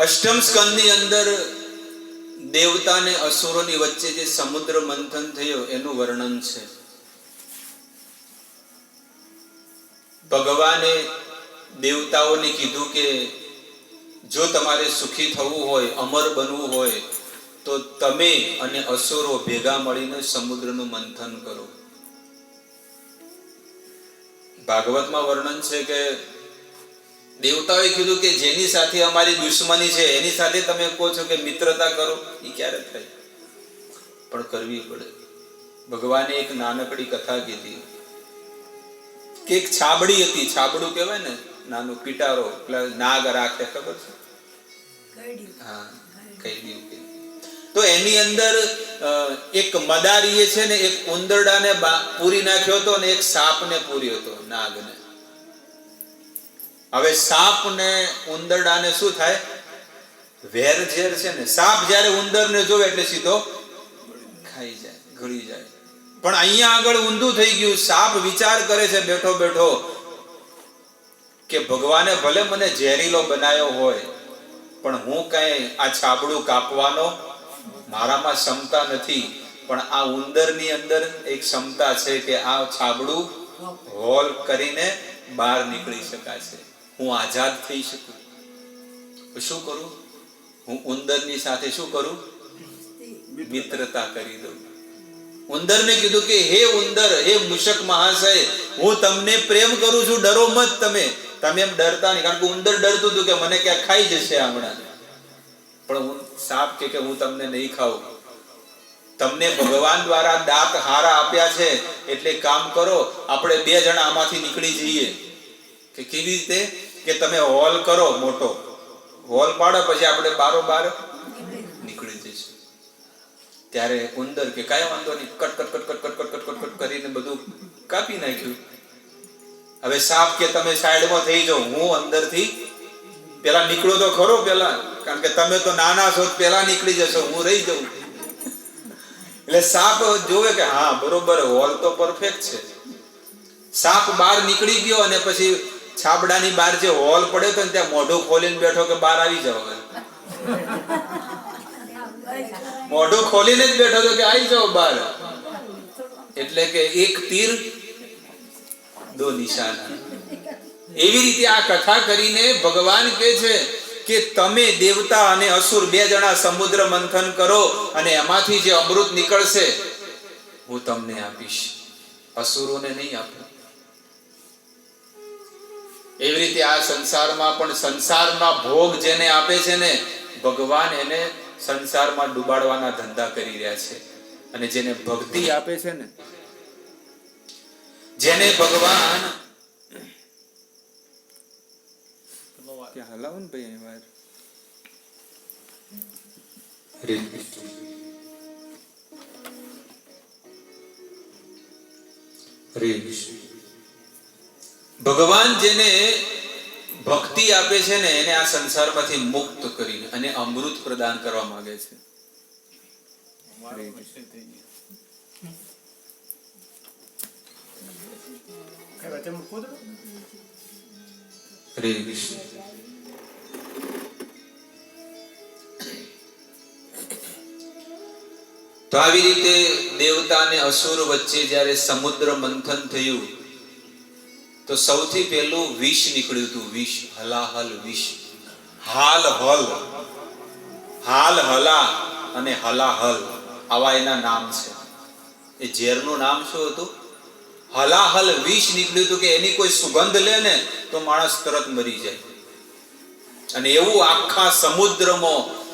અષ્ટમ સ્કંદની અંદર દેવતા અને અસુરોની વચ્ચે જે સમુદ્ર મંથન થયો, એનું વર્ણન છે. ભગવાને દેવતાઓને કીધું કે જો તમારે સુખી થવું હોય, અમર બનવું હોય, તો તમે અને અસુરો ભેગા મળીને સમુદ્રનું મંથન કરો. ભાગવતમાં વર્ણન છે કે દેવતાઓએ કીધું કે જેની સાથે અમારી દુશ્મની છે એની સાથે તમે કહો છો કે મિત્રતા કરો એ ક્યારે થાય? પણ કરવી પડે. ભગવાને એક નાનકડી કથા કીધી. કે એક છાબડી હતી છાબડું કહેવાય ને નાનું પીટારો નાગ રાખે ખબર છે? હા કઈ દીધું તો એની અંદર એક મદારીએ છે ને એક ઉંદરડાને પૂરી નાખ્યો હતો ને એક સાપને પૂર્યો હતો નાગને. હવે સાપ ને ઉંદરડાને શું થાય? વેર ઝેર છે ને, સાપ જ્યારે ઉંદરને જોવે એટલે સીધો ખાઈ જાય ગળી જાય. પણ અહીંયા આગળ ઊંધું થઈ ગયું, સાપ વિચાર કરે છે, બેઠો બેઠો, કે ભગવાને ભલે મને ઝેરીલો બનાવ્યો હોય, પણ હું કઈ આ છાબડું કાપવાનો મારામાં ક્ષમતા નથી. પણ આ ઉંદરની અંદર એક ક્ષમતા છે કે આ છાબડું હોલ કરીને બહાર નીકળી શકાશે. હું આઝાદ થઈ શકું. શું કરું? હું ઉંદરની સાથે શું કરું? મિત્રતા કરી દઉં. ઉંદરને કીધું કે, હે ઉંદર, હે મુશક મહાશય, હું તમને પ્રેમ કરું છું, ડરો મત તમે. તમે એમ ડરતા નહીં, કારણ કે ઉંદર ડરતું હતું કે મને ક્યાં ખાઈ જશે હમણાં. પણ હું સાપ કે હું તમને નહીં ખાઉં. તમને ભગવાન દ્વારા દાંત હારા આપ્યા છે, એટલે કામ કરો, આપણે બે જણા આમાંથી નીકળી જઈએ. કે કેવી રીતે? કે તમે હોલ કરો મોટો. હોલ પાડો પછી આપણે બારો બાર નીકળી જઈશું. ત્યારે ઉંદર કે કાંઈ વાંધો નહીં, cut cut cut cut cut cut cut cut cut કરીને બધું કાપી નાખ્યું. હવે સાપ કે તમે સાઈડમાં થઈ જાઓ, હું અંદરથી પેલા નીકળો તો ખરો પેલા, કારણ કે તમે તો નાના છો, પેલા નીકળી જશો, હું રહી જાઉં. એટલે સાપ જોવે કે હા, બરોબર, હોલ તો પરફેક્ટ છે. સાપ બહાર નીકળી ગયો અને પછી છાબડાની બહાર જે હોલ પડ્યો હતો ને, ત્યાં મોઢું ખોલીને બેઠો કે બહાર આવી જાઓ મોઢું ખોલીને જ બેઠો હતો કે આવી જાઓ બહાર. એટલે કે એક તીર, દો નિશાન. એવી રીતે આ કથા કરીને ભગવાન કહે છે કે તમે દેવતા અને અસુર બે જણા સમુદ્ર મંથન કરો અને એમાંથી જે અમૃત નીકળશે, હું તમને આપીશ. અસુરોને નહીં આપું. એવી રીતે આ સંસારમાં પણ સંસારના ભોગ જેને આપે છે ને ભગવાન એને સંસારમાં ડુબાડવાના ધંધા કરી રહ્યા છે અને જેને ભક્તિ આપે છે ને જેને ભગવાન ત્યાં હલાવો ને ભાઈ. હરે કૃષ્ણ. ભગવાન જેને ભક્તિ આપે છે ને એને આ સંસારમાંથી મુક્ત કરીને અને અમૃત પ્રદાન કરવા માંગે છે. હરે કૃષ્ણ. તો આવી રીતે દેવતા અને અસુર વચ્ચે જ્યારે સમુદ્ર મંથન થયું તો સૌથી પહેલું વિષ નીકળ્યું હતું, વિષ, હલાહલ વિષ. હાલ હલ. હાલ હલા અને હલાહલ આવા એના નામ છે. એ ઝેરનું નામ શું હતું? હલાહલ વિષ નીકળ્યું હતું કે એની કોઈ સુગંધ લે ને તો માણસ તરત મરી જાય. અને એવું આખા સમુદ્રમાં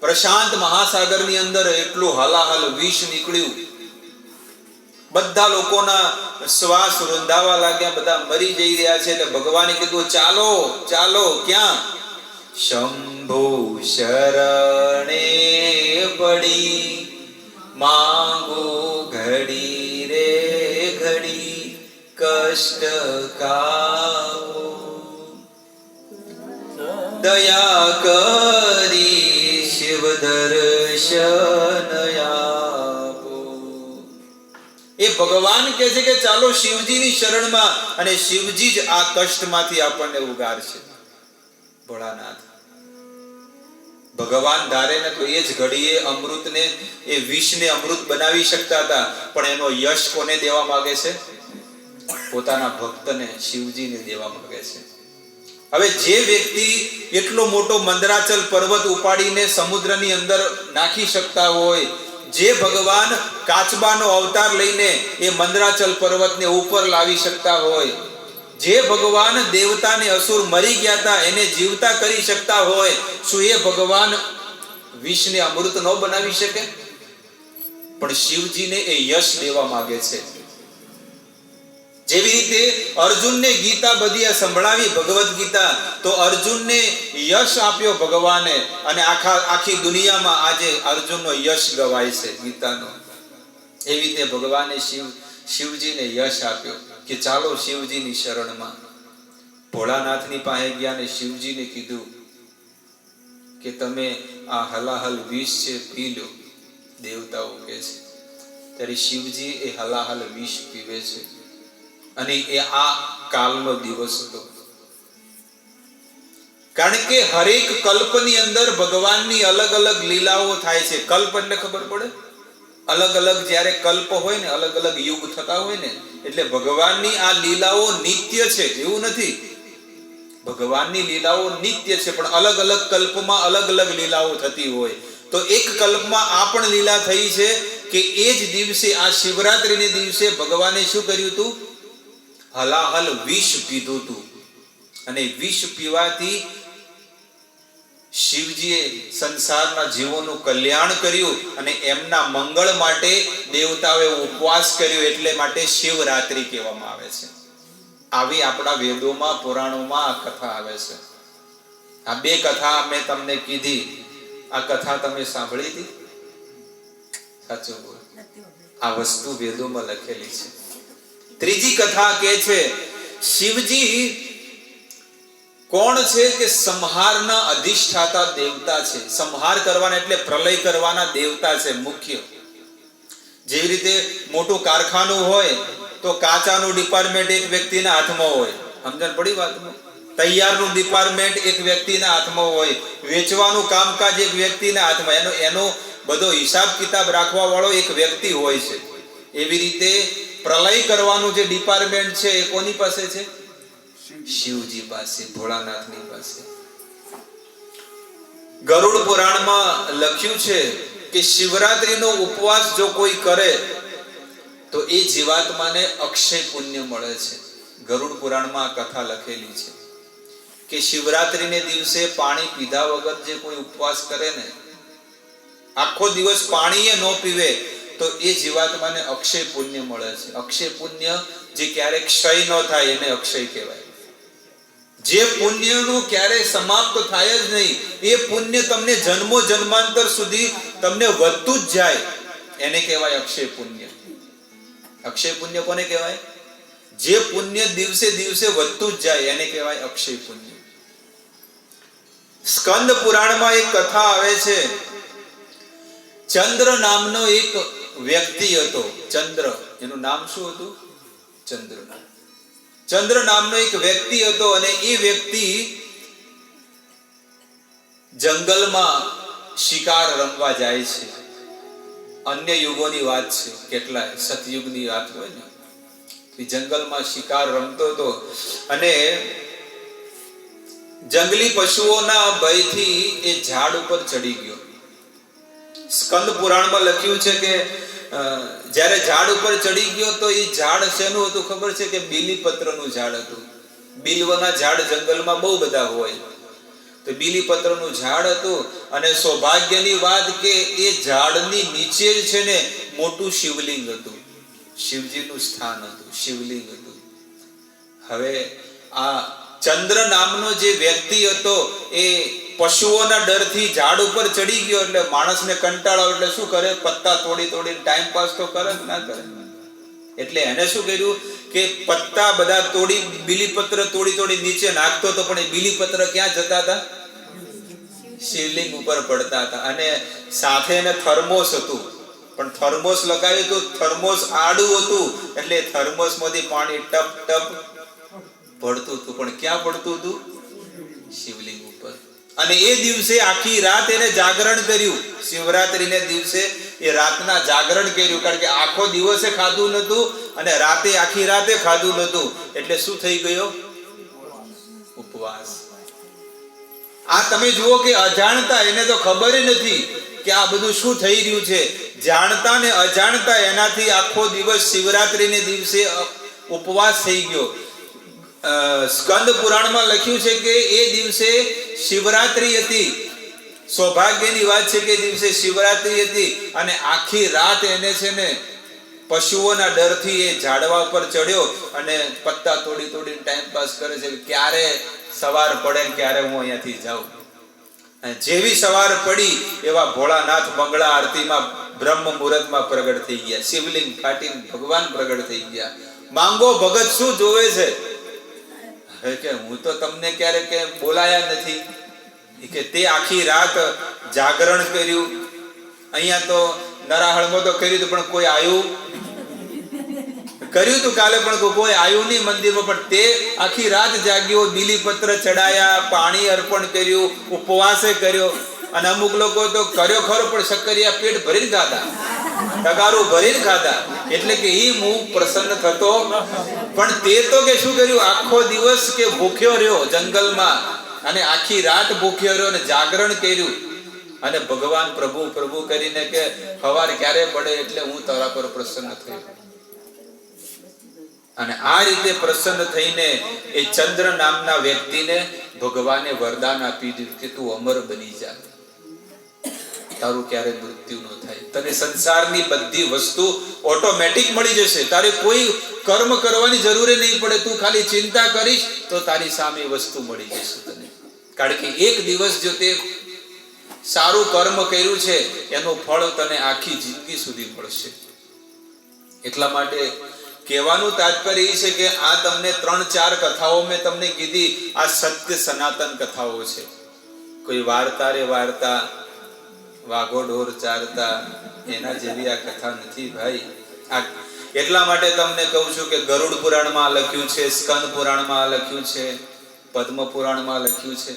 પ્રશાંત મહાસાગરની અંદર એટલું હલાહલ વિષ નીકળ્યું બધા લોકોના શ્વાસ રૂંધાવા લાગ્યા, બધા મરી જઈ રહ્યા છે એટલે ભગવાને કીધું, ચાલો ચાલો, ક્યાં? શંભુ શરણે પડી, માંગો ઘડી રે ઘડી, કષ્ટ કાઓ દયા કરી શિવ દર્શન ભગવાન કહે છે કે ચાલો શિવજીની શરણમાં અને શિવજી જ આ કષ્ટમાંથી આપણને ઉગારશે ભોળાનાથ, ભગવાન ધારે ને તો એ જ ઘડીએ અમૃતને, એ વિષને અમૃત બનાવી શકતા હતા, પણ એનો યશ કોને દેવા માંગે છે? પોતાના ભક્તને, શિવજીને દેવા માંગે છે. હવે જે વ્યક્તિ એટલો મોટો મંદરાચલ પર્વત ઉપાડીને સમુદ્રની અંદર નાખી શકતા હોય જે ભગવાન કાચબાનો અવતાર લઈને એ મંદરાચલ પર્વતને ઉપર લાવી શકતા હોય, જે ભગવાન દેવતાને અસુર મરી ગયા હતા એને જીવતા કરી શકતા હોય, શું એ ભગવાન વિષને અમૃત ન બનાવી શકે? પણ શિવજીને એ યશ દેવા માંગે છે. જેવી રીતે અર્જુનને ગીતા બધી આ સંભળાવી ભગવદ્ ગીતા, તો અર્જુનને યશ આપ્યો ભગવાને અને આખા, આખી દુનિયામાં આજે અર્જુનનો યશ ગવાય છે ગીતાનો. એવી રીતે ભગવાને શિવ, શિવજીને યશ આપ્યો કે ચાલો શિવજીની શરણમાં. ભોળાનાથની પાસે ગયા ને શિવજીને કીધું કે તમે આ હલાહલ વિષ છે, પી લો. દેવતાઓ કે છે. ત્યારે શિવજી એ હલાહલ વિષ પીવે છે. અને એ આ કાલનો દિવસ હતો. કારણ કે હરેક કલ્પની અંદર ભગવાનની અલગ અલગ લીલાઓ થાય છે. કલ્પ એટલે ખબર પડે? અલગ અલગ જ્યારે કલ્પ હોય ને, અલગ અલગ યુગ થતા હોય ને, એટલે ભગવાનની આ લીલાઓ નિત્ય છે. એવું નથી. ભગવાનની લીલાઓ નિત્ય છે, પણ અલગ અલગ કલ્પમાં અલગ અલગ લીલાઓ થતી હોય. તો એક કલ્પમાં આ પણ લીલા થઈ છે કે એ જ દિવસે, આ શિવરાત્રીને દિવસે ભગવાને શું કર્યું હતું? હલાહલ વિષ પીધું હતું અને વિષ પીવાથી શિવજીએ સંસારના જીવોનું કલ્યાણ કર્યું અને એમના મંગળ માટે દેવતાઓએ ઉપવાસ કર્યો એટલે માટે શિવરાત્રી કહેવામાં આવે છે. આવી આપણા વેદોમાં પુરાણોમાં આ કથા આવે છે. આ બે કથા મેં તમને કીધી. આ કથા તમે સાંભળી હતી? સાચું બોલ. આ વસ્તુ વેદોમાં લખેલી છે. ત્રીજી કથા કે છે, શિવજી, કોણ છે કે સંહારના અધિષ્ઠાતા દેવતા છે? સંહાર કરવાના એટલે પ્રલય કરવાના દેવતા છે મુખ્ય. જેવી રીતે મોટું કારખાનું હોય, તો કાચાનું ડિપાર્ટમેન્ટ એક વ્યક્તિના હાથમાં હોય. સમજણ પડી વાતમાં? તૈયારનું ડિપાર્ટમેન્ટ એક વ્યક્તિના હાથમાં હોય. વેચવાનું કામકાજ એક વ્યક્તિના હાથમાં. એનો એનો બધો હિસાબ કિતાબ રાખવા વાળો એક વ્યક્તિ હોય છે. એવી રીતે પ્રલય કરવાનું જે ડિપાર્ટમેન્ટ છે એ કોની પાસે છે? શિવજી પાસે, ભોળાનાથની પાસે. ગરુડ પુરાણમાં લખ્યું છે કે શિવરાત્રીનો ઉપવાસ જો કોઈ કરે, તો એ જીવાત્માને અક્ષય પુણ્ય મળે છે. ગરુડ પુરાણમાં આ કથા લખેલી છે કે શિવરાત્રીને દિવસે પાણી પીધા વગર જે કોઈ ઉપવાસ કરે ને, આખો દિવસ પાણી એ ન પીવે તો એ જીવાત્માને અક્ષય પુણ્ય મળે છે. અક્ષય પુણ્ય જે ક્યારેય ક્ષય ન થાય એને અક્ષય કહેવાય. જે પુણ્યનું ક્યારે સમાપ્ત થાય જ નહીં, એ પુણ્ય તમને જન્મો જન્માંતર સુધી તમને વધતું જ જાય, એને કહેવાય અક્ષય પુણ્ય. અક્ષય પુણ્ય કોને કહેવાય? જે પુણ્ય દિવસે દિવસે વધતું જ જાય, એને કહેવાય અક્ષય પુણ્ય. સ્કંદ પુરાણમાં એક કથા આવે છે. ચંદ્ર નામનો એક વ્યક્તિ હતો, ચંદ્ર. એનું નામ શું હતું? ચંદ્ર. ચંદ્ર નામનો એક વ્યક્તિ હતો અને એ વ્યક્તિ જંગલમાં શિકાર રમવા જાય છે. અન્ય યુગોની વાત છે, કેટલાય સતયુગની વાત હોય ને. જંગલમાં શિકાર રમતો હતો અને જંગલી પશુઓના ભયથી એ ઝાડ ઉપર ચડી ગયો. સ્કંદ પુરાણમાં લખ્યું છે કે જ્યારે ઝાડ ઉપર ચડી ગયો તો એ ઝાડ શેનું હતું ખબર છે કે બીલીપત્રનું ઝાડ હતું? બિલવના ઝાડ જંગલમાં બહુ બધા હોય. તો બીલીપત્રનું ઝાડ હતું અને સૌભાગ્યની વાત કે એ ઝાડની નીચે જ છે ને મોટું શિવલિંગ હતું. શિવજીનું સ્થાન હતું, શિવલિંગ હતું. હવે આ ચંદ્ર નામનો જે વ્યક્તિ હતો એ પશુઓના ડરથી ઝાડ ઉપર ચડી ગયો એટલે માણસને કંટાળો એટલે શું કરે? પત્તા તોડી તોડી ટાઈમ પાસ તો કરે જ ના કરે? એટલે એને શું કર્યું કે પત્તા બધા તોડી, બીલીપત્ર તોડી તોડી નીચે નાખતો હતો, પણ એ બીલીપત્ર ક્યાં જતા હતા? શિવલિંગ ઉપર પડતા હતા. અને સાથે એને થર્મોસ હતું. પણ થર્મોસ લગાવ્યું હતું. થર્મોસ આડું હતું. એટલે થર્મોસમાંથી પાણી ટપ ટપ પડતું હતું. પણ ક્યાં પડતું હતું? શિવલિંગ ઉપર. અને એ દિવસે આખી રાત એને જાગરણ કર્યું. શિવરાત્રીને દિવસે એ રાતના જાગરણ કર્યું, કારણ કે આખો દિવસે ખાધું નતું અને રાતે આખી રાતે ખાધું નતું એટલે શું થઈ ગયો? ઉપવાસ. આ તમે જુઓ કે અજાણતા એને તો ખબર નથી કે આ બધું શું થઈ રહ્યું છે. જાણતા ને અજાણતા એનાથી આખો દિવસ શિવરાત્રીને દિવસે ઉપવાસ થઈ ગયો. સ્કંદ પુરાણમાં લખ્યું છે કે એ દિવસે શિવરાત્રી હતી. સૌભાગ્યની વાત છે કે દિવસે શિવરાત્રી હતી અને આખી રાત એને છે ને પશુઓના ડરથી એ ઝાડવા પર ચડ્યો અને પત્તા તોડી તોડી ટાઈમ પાસ કરે છે ક્યારે સવાર પડે ક્યારે હું અહીંયાથી જાઉં. જેવી સવાર પડી એવા ભોળાનાથ મંગળા આરતીમાં બ્રહ્મ મુહૂર્તમાં પ્રગટ થઈ ગયા. શિવલિંગ ફાટીને ભગવાન પ્રગટ થઈ ગયા. માંગો ભગત શું જોવે છે? કે હું તો તમને ક્યારે કે બોલાયા નથી. કે તે આખી રાત જાગરણ કર્યું. અહીંયા તો નરાહળમાં તો કર્યું હતું, પણ કોઈ આવ્યું કર્યું તું કાલે, પણ કોઈ આવ્યું નહીં મંદિરમાં. પણ તે આખી રાત જાગ્યો, બીલીપત્ર ચડાયા, પાણી અર્પણ કર્યું, ઉપવાસે કર્યો. અને અમુક લોકો તો કર્યો ખરો, પણ શક્કરિયા પેટ ભરીને ખાધા. ટકારું ભરીને ખાધા. એટલે કે એ હું પ્રસન્ન થતો. પણ તે તો કે શું કર્યું? આખો દિવસ કે ભૂખ્યો રહ્યો જંગલમાં અને આખી રાત ભૂખ્યો રહ્યો અને જાગરણ કર્યું. અને ભગવાન પ્રભુ પ્રભુ કરીને કે સવાર ક્યારે પડે એટલે હું તારા પર પ્રસન્ન થયો. અને આ રીતે પ્રસન્ન થઈને એ ચંદ્ર નામના વ્યક્તિને ભગવાને વરદાન આપી દીધું કે તું અમર બની જા. તારું ક્યારે મૃત્યુ ન થાય. તને સંસારની બધી વસ્તુ ઓટોમેટિક મળી જશે. તારે કોઈ કર્મ કરવાની જરૂર નહીં પડે. તું ખાલી ચિંતા કરીશ તો તારી સામે વસ્તુ મળી જશે તને. કારણ કે એક દિવસ જો તે સારું કર્મ કર્યું છે, એનું ફળ તને આખી જિંદગી સુધી મળશે. એટલા માટે કહેવાનું તાત્પર્ય એ છે કે આ તમને ત્રણ ચાર કથાઓ મેં તમને કીધી. આ સત્ય સનાતન કથાઓ છે. કોઈ વાર્તા રે વાર્તા વાઘો ઢોર ચારતા, એના જેવી આ કથા નથી ભાઈ. આ એટલા માટે તમને કહું છું કે ગરુડ પુરાણમાં લખ્યું છે, સ્કંદ પુરાણમાં લખ્યું છે, પદ્મ પુરાણમાં લખ્યું છે.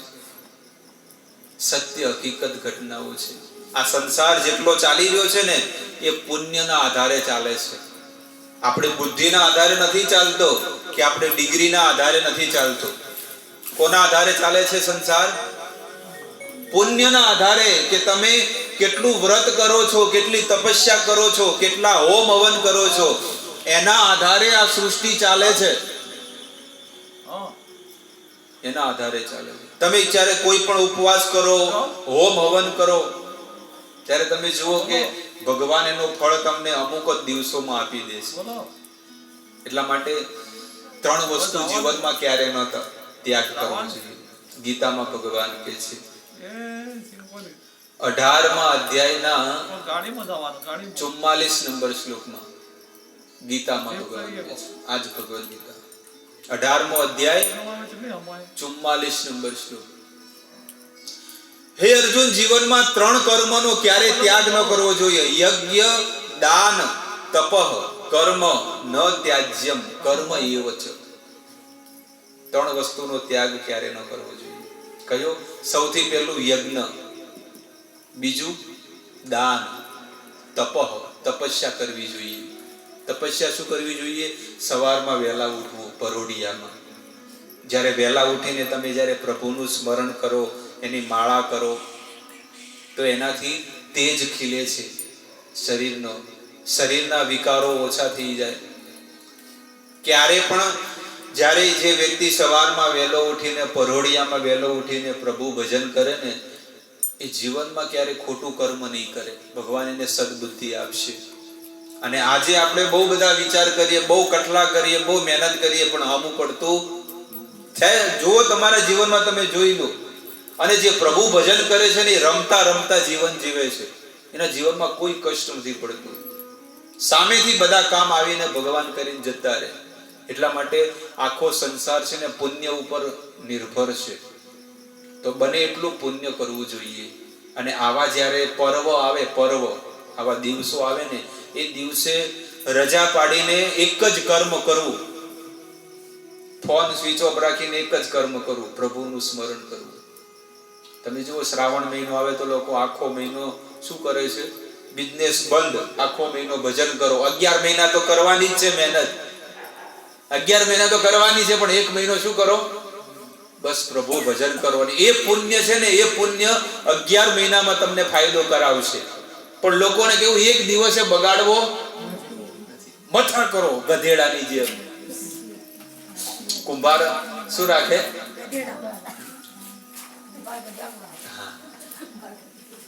સત્ય હકીકત ઘટનાઓ છે. આ સંસાર જેટલો ચાલી રહ્યો છે ને, એ પુણ્યના આધારે ચાલે છે. આપણે બુદ્ધિના આધારે નથી ચાલતો કે આપણે ડિગ્રીના આધારે નથી ચાલતો. કોના આધારે ચાલે છે સંસાર? પુણ્યના આધારે કે તમે કેટલું વ્રત કરો છો કેટલી તપસ્યા કરો છો કેટલા હોમ હવન કરો છો એના આધારે આ સૃષ્ટિ ચાલે છે. એના આધારે ચાલે છે. તમે જ્યારે કોઈ પણ ઉપવાસ કરો હોમ હવન કરો ત્યારે તમે જુઓ કે ભગવાન એનો ફળ તમને અમુક જ દિવસોમાં આપી દેશે એટલા માટે ત્રણ વસ્તુ જીવનમાં ક્યારે ન ત્યાગ કરવો જોઈએ ગીતામાં ભગવાન કહે છે. અઢારમા અધ્યાયના ચુમ્માલીસ નંબર શ્લોકમાં ગીતામાં ભગવાન આજ ભગવદ ગીતા. અઢારમો અધ્યાય ચુમ્માલીસ નંબર શ્લોક. હે અર્જુન જીવનમાં ત્રણ કર્મનો ક્યારે ત્યાગ ન કરવો જોઈએ. યજ્ઞ દાન તપઃ કર્મ ન ત્યાજ્યમ. કર્મ એવ ત્રણ વસ્તુનો ત્યાગ ક્યારે ન કરવો જોઈએ. કયો? સૌથી પહેલું યજ્ઞ. બીજું દાન. તપઃ. તપસ્યા કરવી જોઈએ. તપસ્યા શું કરવી જોઈએ? સવારમાં વહેલા ઉઠવું પરોઢિયામાં. જ્યારે વહેલા ઉઠીને તમે જ્યારે પ્રભુનું સ્મરણ કરો, એની માળા કરો, તો એનાથી તેજ ખીલે છે. શરીરનો. શરીરના વિકારો ઓછા થઈ જાય. ક્યારે પણ જ્યારે જે વ્યક્તિ સવારમાં વહેલો ઉઠીને, પરોઢિયામાં વહેલો ઉઠીને પ્રભુ ભજન કરે ને એ જીવનમાં ક્યારે ખોટું કર્મ નહીં કરે. ભગવાન એને સદબુદ્ધિ આપશે. અને આજે આપણે બહુ બધા વિચાર કરીએ, બહુ કટલા કરીએ, બહુ મહેનત કરીએ, પણ આમું પડતું છે જુઓ તમારા જીવનમાં તમે જોઈ લો, અને જે પ્રભુ ભજન કરે છે ને રમતા રમતા જીવન જીવે છે. એના જીવનમાં કોઈ કષ્ટ નથી પડતું. સામેથી બધા કામ આવીને ભગવાન કરીને જતા રહે. એટલા માટે આખો સંસાર છે ને પુણ્ય ઉપર નિર્ભર છે. તો બને એટલું પુણ્ય કરવું જોઈએ. અને આવા જ્યારે પર્વ આવે, પર્વ, આવા દિવસો આવે ને, એ દિવસે રજા પાડીને એક જ કર્મ કરવું. ફોન સ્વિચ ઓફ રાખીને એક જ કર્મ કરવું, પ્રભુનું સ્મરણ કરવું. તમે જુઓ, શ્રાવણ મહિનો આવે તો લોકો આખો મહિનો શું કરે છે? બિઝનેસ બંધ, આખો મહિનો ભજન કરો. અગિયાર મહિના તો કરવાની જ છે મહેનત. અગિયાર મહિના તો કરવાની છે, પણ એક મહિનો શું કરો? બસ પ્રભુ, ભજન કરવાની. એ પુણ્ય છે ને, એ પુણ્ય અગિયાર મહિનામાં તમને ફાયદો કરાવશે. પણ લોકોને કેવું, એક દિવસે બગાડવો મથા કરો, ગધેડાની જેમ. કુંભાર શું રાખે?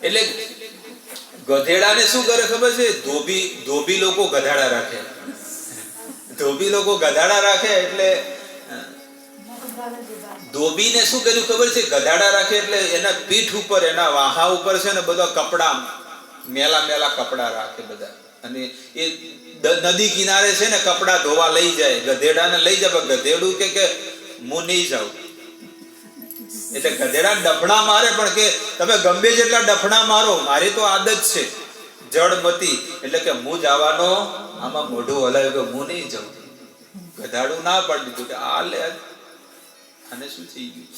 એટલે ગધેડાને શું કરે ખબર છે? ધોબી ધોબી લોકો ગધાડા રાખે. ધોબી લોકો ગધાડા રાખે એટલે ધોબીને શું કર્યું ખબર છે? ગધાડા રાખે એટલે એના પીઠ ઉપર, એના વાહા ઉપર છે ને બધા કપડા મેલા મેલા કપડા રાખે બધા. અને એ નદી કિનારે છે ને કપડા ધોવા લઈ જાય. ગધેડાને લઈ જાય ગધેડું કે કે હું નહીં જાઉં. એટલે ગધેડા ડફણા મારે, પણ કે તમે ગમે જેટલા ડફણા મારો, મારી તો આદત છે. જડમતી એટલે કે હું જવાનો આમાં મોઢું હલાવ્યું કે હું નહીં જાઉં. ગધાડું ના પાડી દીધું કે આ લે. આને શું થઈ ગયું?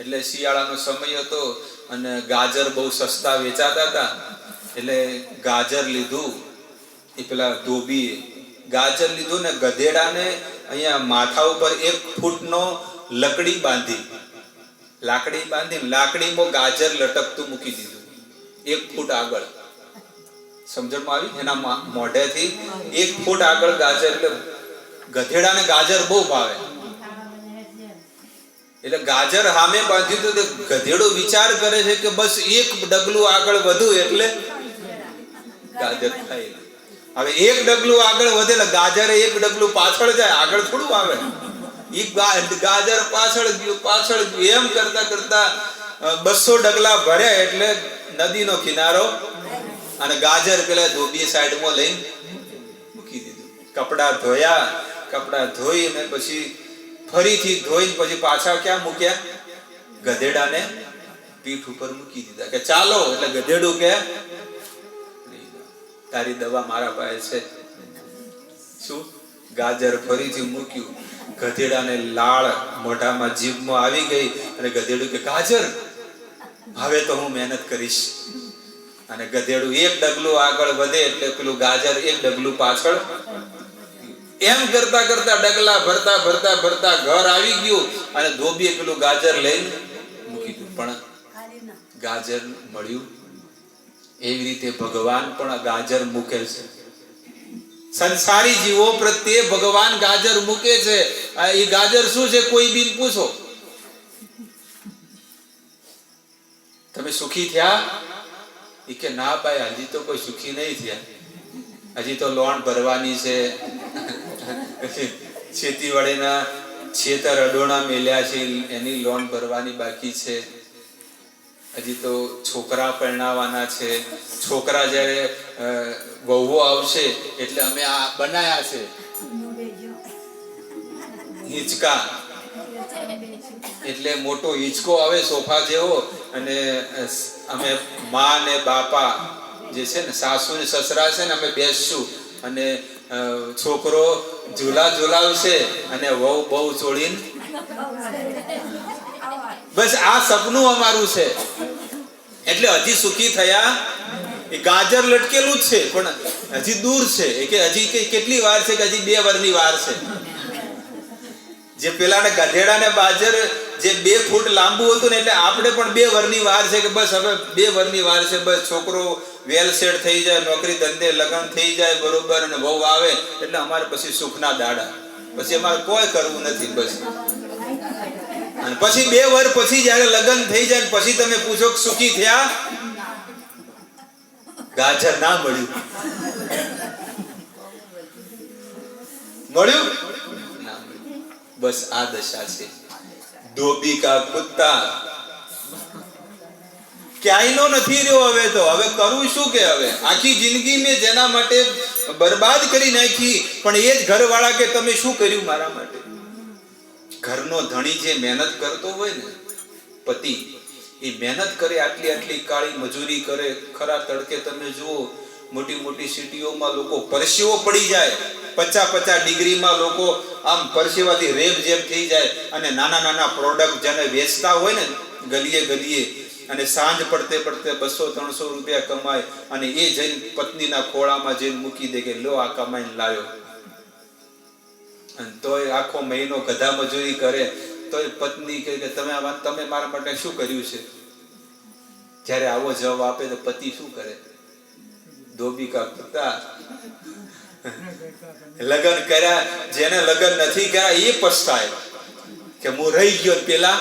એટલે શિયાળાનો સમય હતો અને ગાજર બહુ સસ્તા વેચાતા હતા. એટલે ગાજર લીધું, એ પેલા ધોબીએ. ગાજર લીધું ને ગધેડાને અહીંયા માથા ઉપર એક ફૂટનો લકડી બાંધી. લાકડી બાંધી લાકડીમાં ગાજર લટકતું મૂકી દીધું. એક ફૂટ આગળ. સમજણમાં આવી એના મોઢેથી. એક ફૂટ આગળ ગાજર, એટલે ગધેડાને ગાજર બહુ ભાવે. એટલે ગાજર સામે બાંધ્યું તો ગધેડો વિચાર કરે છે કે બસ એક ડગલું આગળ વધુ એટલે ગાજર ખાઈ હવે એક ડગલું આગળ વધે એટલે ગાજરે એક ડગલું પાછળ જાય, આગળ થોડું આવે. ઈ ગાજર પાછળ ગયું પાછળ ગયું. એમ કરતા કરતા બસો ડગલા ભર્યા એટલે નદીનો કિનારો અને ગાજર પેલા ધોબી સાઈડમાં લઈને મૂકી દીધું. કપડા ધોયા, કપડા ધોઈને પછી ફરીથી ધોઈને પછી પાછા ક્યાં મૂક્યા? ગધેડાને પીઠ ઉપર મૂકી દીધા. કે ચાલો, એટલે ગધેડું કે, તારી દવા મારા પાસે છે. શું? ગાજર ફરીથી મૂક્યું. ગધેડાને લાળ મોઢામાં જીભમાં આવી ગઈ અને ગધેડું કે, ગાજર, હવે તો હું મહેનત કરીશ. અને ગધેડું એક ડગલું આગળ વધે એટલે પેલું ગાજર એક ડગલું પાછળ એમ કરતા કરતા ડગલા ભરતા ભરતા ભરતા ઘર આવી ગયું અને ધોબીએ પેલું ગાજર લઈને મૂકી દીધું. પણ ગાજર મળ્યું. એવી રીતે ભગવાન પણ ગાજર મૂકે છે. સંસારી જીવો પ્રત્યે ભગવાન ગાજર મૂકે છે. એ ગાજર શું છે? કોઈ બી પૂછો. તમે સુખી થયા? એ કે ના ભાઈ, હજી તો કોઈ સુખી નહીં થયા. હજી તો લોન ભરવાની છે. ખેતીવાડીના છેતર અડોણા મેલ્યા છે, એની લોન ભરવાની બાકી છે. હજી તો છોકરા પરણાવવાના છે. છોકરા જ્યારે વહુઓ આવશે, એટલે અમે આ બનાયા છે. હિંચકા. એટલે મોટો હિંચકો આવે સોફા જેવો, અને અમે મા ને બાપા જે છે ને, સાસુ ને સસરા છે ને, અમે બેસશું. અને છોકરો ઝૂલા ઝૂલાવશે અને વહુ બહુ છોડીને બસ આ સપનું અમારું છે. એટલે હજી સુખી થયા એ ગાજર લટકેલું જ છે, પણ હજી દૂર છે. કે હજી કેટલી વાર છે કે હજી બે વારની વાર છે. જે પેલાને ગધેડાને બાજર જે બે ફૂટ લાંબુ હતું ને, એટલે આપણે પણ બે વરની વાર છે કે બસ હવે બે વરની વાર છે, બસ છોકરો વેલ સેટ થઈ જાય, નોકરી ધંધે લગ્ન થઈ જાય, બરોબર, અને વહુ આવે, એટલે અમારે પછી સુખના દાડા. પછી અમારે કોઈ કરવું નથી, બસ. અને પછી બે વર્ષ પછી જ્યારે લગ્ન થઈ જાય, પછી તમે પૂછો સુખી થયા? ગાજર ના મળ્યું. મળ્યું. બસ આ દશા છે. ધોબી કા કુત્તા ક્યાંયનો નથી રહ્યો હવે તો. હવે કરવું શું કે હવે? આખી જિંદગી મેં જેના માટે બરબાદ કરી નાખી, પણ એ જ ઘરવાળા કે તમે શું કર્યું મારા માટે? ઘરનો ધણી જે મહેનત કરતો હોય ને, પતિ, એ મહેનત કરે, આટલી આટલી કાળી મજૂરી કરે, ખરા તડકે તમે જુઓ, મોટી મોટી સિટીઓમાં લોકો પરસેવો પડી જાય, પચાસ પચાસ ડિગ્રીમાં લોકો આમ પરસેવાથી રેબ જેબ થઈ જાય, અને નાના નાના પ્રોડક્ટ જેને વેચતા હોય ને, ગલીએ ગલીએ અને સાંજ પડતે પડતે બસો, ત્રણસો રૂપિયા કમાય અને એ જઈને પત્નીના ખોળામાં જઈને મૂકી દે કે લો આ કમાઈને લાવ્યો અને તોય આખો મહિનો ગધા મજૂરી કરે, તોય પત્ની કે તમે તમે મારા માટે શું કર્યું છે? જ્યારે આવો જવાબ આપે તો પતિ શું કરે? ધોબી કા લગન લગ્ન કર્યા, જેને લગ્ન નથી કર્યા, એ પછતાય કે હું રહી ગયો પેલા?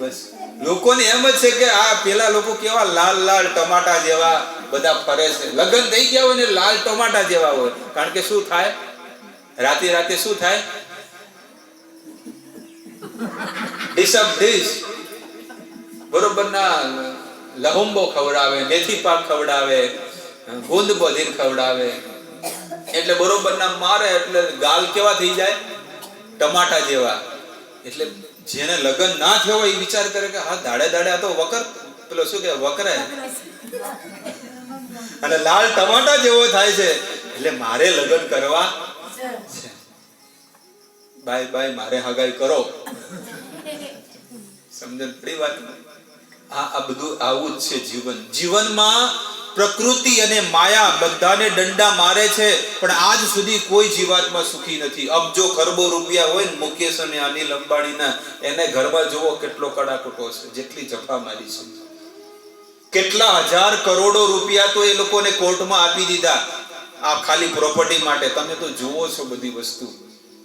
બસ. લોકોને એમ જ છે કે આ પેલા લોકો કેવા લાલ લાલ ટમાટા જેવા બધા ફરે છે. લગ્ન થઈ ગયા હોય ને લાલ ટમાટા જેવા હોય. કારણ કે શું થાય? રાતે રાતે શું થાય? ડીશ બરોબર ના લહુંબો ખવડાવે મેથી પાક ખવડાવે, ગુંદ બધીન ખવડાવે. એટલે બરોબર ના મારે એટલે ગાલ કેવા થઈ જાય? ટમાટા જેવા. એટલે જેને લગ્ન ના થયો હોય વિચાર કરે કે હા, દાડે દાડે તો વકર, પેલો શું કે વકરે અને લાલ ટમાટા જેવો થાય છે. એટલે મારે લગ્ન કરવા બાય બાય, મારે હગાઈ કરો. સમજણ પડી વાત? આ આ બધું આવું જ છે જીવન. જીવનમાં પ્રકૃતિ અને માયા બધાને દંડા મારે છે, પણ આજ સુધી કોઈ જીવાતમાં સુખી નથી. અબજો ખરબો રૂપિયા હોય મુકેશ અને અનિલ અંબાણીના એને ઘરમાં જોવો કેટલો કડાકૂટો છે, જેટલી જફા મારી છે. કેટલા હજાર કરોડો રૂપિયા તો એ લોકોને કોર્ટમાં આપી દીધા. આ ખાલી પ્રોપર્ટી માટે. તમે તો જુઓ છો બધી વસ્તુ.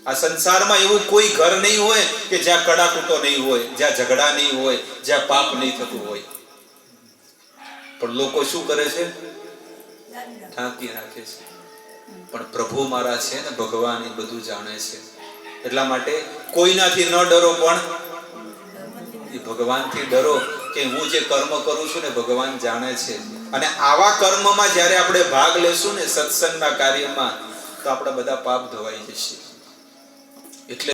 આ સંસારમાં એવું કોઈ ઘર નહીં હોય કે જ્યાં કડાકૂટો નહીં હોય, જ્યાં ઝઘડા નહીં હોય, જ્યાં પાપ નહીં થતું હોય. પણ લોકો શું કરે છે? ઢાંકી રાખે છે. પણ પ્રભુ મારા છે ને ભગવાન એ બધું જાણે છે. એટલા માટે કોઈનાથી ન ડરો પણ. એ ભગવાનથી ડરો કે હું જે કર્મ કરું છું ને ભગવાન જાણે છે. અને આવા કર્મમાં જ્યારે આપણે ભાગ લેશું ને સત્સંગના કાર્યમાં, તો આપણા બધા પાપ ધોવાઈ જશે.